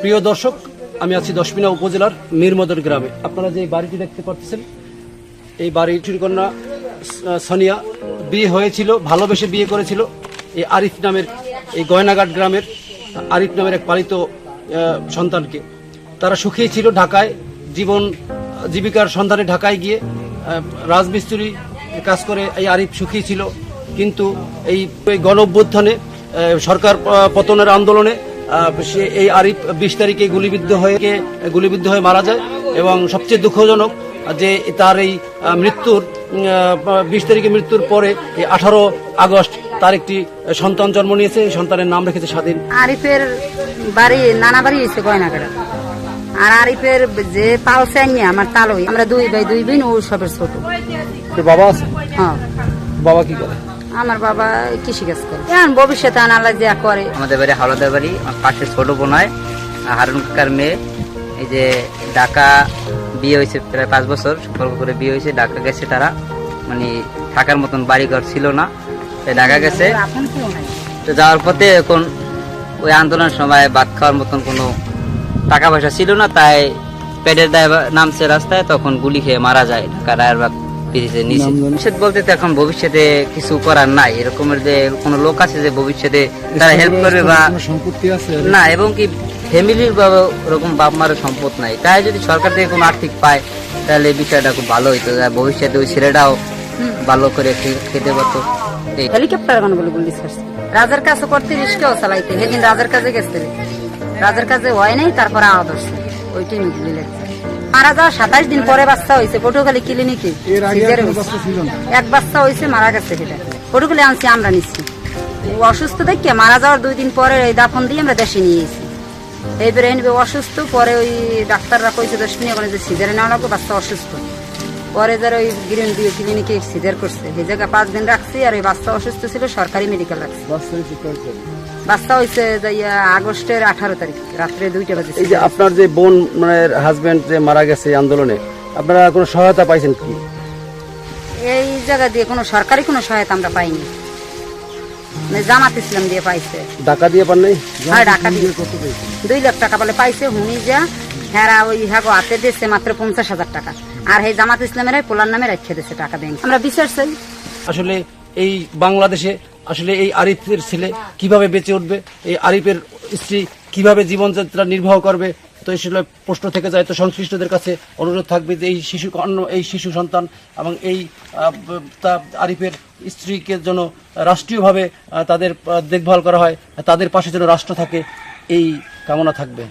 প্রিয় দর্শক, আমি আছি দশমিনা উপজেলার মীরমদর গ্রামে। আপনারা যে বাড়িটি দেখতে পাচ্ছেন, এই বাড়িটির কন্যা সোনিয়া বিয়ে হয়েছিল, ভালোবেসে বিয়ে করেছিল এই আরিফ নামের এই গয়নাঘাট গ্রামের, আরিফ নামের এক পালিত সন্তানকে। তারা সুখী ছিল ঢাকায়, জীবন, জীবিকার সন্ধানে ঢাকায় গিয়ে রাজমিস্ত্রি কাজ করে এই আরিফ সুখী ছিল। কিন্তু এই গণ সরকার পতনের আন্দোলনে সে এই আরিফ বিশ তারিখে গুলিবিদ্ধ হয়ে গুলিবিদ্ধ হয়ে মারা যায় এবং সবচেয়ে দুঃখজনক যে তার এই মৃত্যুর বিশ তারিখে মৃত্যুর পরে এই আঠারো আগস্ট তার একটি সন্তান জন্ম নিয়েছে। সন্তানের নাম রেখেছে স্বাধীন। আরিফের বাড়ি নানা বাড়ি হয়েছে গয়নাঘাটা। আর আরিফের যে পাও চাইনি আমার তালই আমরা দুই ভাই দুই বোন ও সবের ছোট। বাবা আছে? হ্যাঁ। বাবা কি করে? আমার বাবা কৃষি কাজ করে। এখন ভবিষ্যতে আনালা যা করে। আমাদের বাড়ি হাওলাদার বাড়ি পাশে ছোট বোন হয় হারুন কাকার মেয়ে। এই যে ঢাকা বিয়ে হয়েছে প্রায় পাঁচ বছর সম্পর্ক করে বিয়ে হয়েছে ঢাকা গেছে তারা। মানে থাকার মতন বাড়িঘর ছিল না তাই ঢাকা গেছে। তো যাওয়ার পথে এখন ওই আন্দোলনের সময় ভাত খাওয়ার মতন কোনো টাকা পয়সা ছিল না তাই পেটের দায় নামছে রাস্তায় তখন গুলি খেয়ে মারা যায় ঢাকা রায়েরবাগ ব্রিজের নিচে ভবিষ্যৎ বলতে তো এখন ভবিষ্যতে কিছু করার নাই। এরকমের যে কোনো লোক আছে যে ভবিষ্যতে তারা হেল্প করবে বা সম্পত্তি আছে? না এবং কি ফ্যামিলির বা ওরকম বাপ মার সম্পদ নাই। তাই যদি সরকার থেকে কোনো আর্থিক পায় তাহলে বিষয়টা খুব ভালো হইতো। ভবিষ্যতে ওই ছেলেটাও ভালো করে খেতে পারতো। হেলিকপ্টার এখন বলে গুলি রাজার কাছে করতে রিস্কেও চালাইতে। সেদিন রাজার কাছে গেছে। রাজার কাছে হয় নাই তারপরে আওয়াজ হচ্ছে। ওই টিম গুলি। লাগছে মারা যাওয়া সাতাইশ দিন পরে বাচ্চা হয়েছে পটুখালী ক্লিনিকে। এক বাচ্চা হয়েছে মারা গেছে সেটা। পটুখালী আনছি আমরা নিচ্ছি অসুস্থ দেখে মারা যাওয়ার দুই দিন পরে এই দাফন দিয়ে আমরা দেশে নিয়ে এসেছি। এইবারে এনবে অসুস্থ পরে ওই ডাক্তাররা কইছে দেশ নিয়ে ওখানে যে সিজারে নেওয়া লাগবে বাচ্চা অসুস্থ। পরে যারা ওই গ্রিন বিও ক্লিনিকে সিজার করছে। সেই জায়গায় পাঁচ দিন রাখছি আর ওই বাচ্চা অসুস্থ ছিল সরকারি মেডিকেল রাখছি। বাচ্চা হয়েছে যাইয়া আগস্টের আঠারো তারিখ রাত্রে দুইটা বাজে এই যে আপনার যে বোন মানে হাজবেন্ড যে মারা গেছে আন্দোলনে আপনারা কোনো সহায়তা পাইছেন কি? এই জায়গা দিয়ে কোনো সরকারি কোনো সহায়তা আমরা পাইনি। মানে জামাত ইসলাম দিয়ে পাইছে। টাকা দিয়ে পান নাই? হ্যাঁ টাকা দিয়ে। দুই লাখ টাকা বলে পাইছে হুনি যা হ্যাঁ ওই হ্যাঁ হাতে দিচ্ছে মাত্র পঞ্চাশ হাজার টাকা। আর এই জামাত ইসলামের পোলার নামে রেখে দিচ্ছে টাকা ব্যাংক আমরা বিচার চাই। আসলে এই বাংলাদেশে আসলে এই আরিফের ছেলে কীভাবে বেঁচে উঠবে, এই আরিফের স্ত্রী কীভাবে জীবনযাত্রা নির্বাহ করবে, তো আসলে প্রশ্ন থেকে যায়। তো সংশ্লিষ্টদের কাছে অনুরোধ থাকবে যে এই শিশু অন্য এই শিশু সন্তান এবং এই তা আরিফের স্ত্রীকে যেন রাষ্ট্রীয়ভাবে তাদের দেখভাল করা হয়, তাদের পাশে যেন রাষ্ট্র থাকে, এই কামনা থাকবে।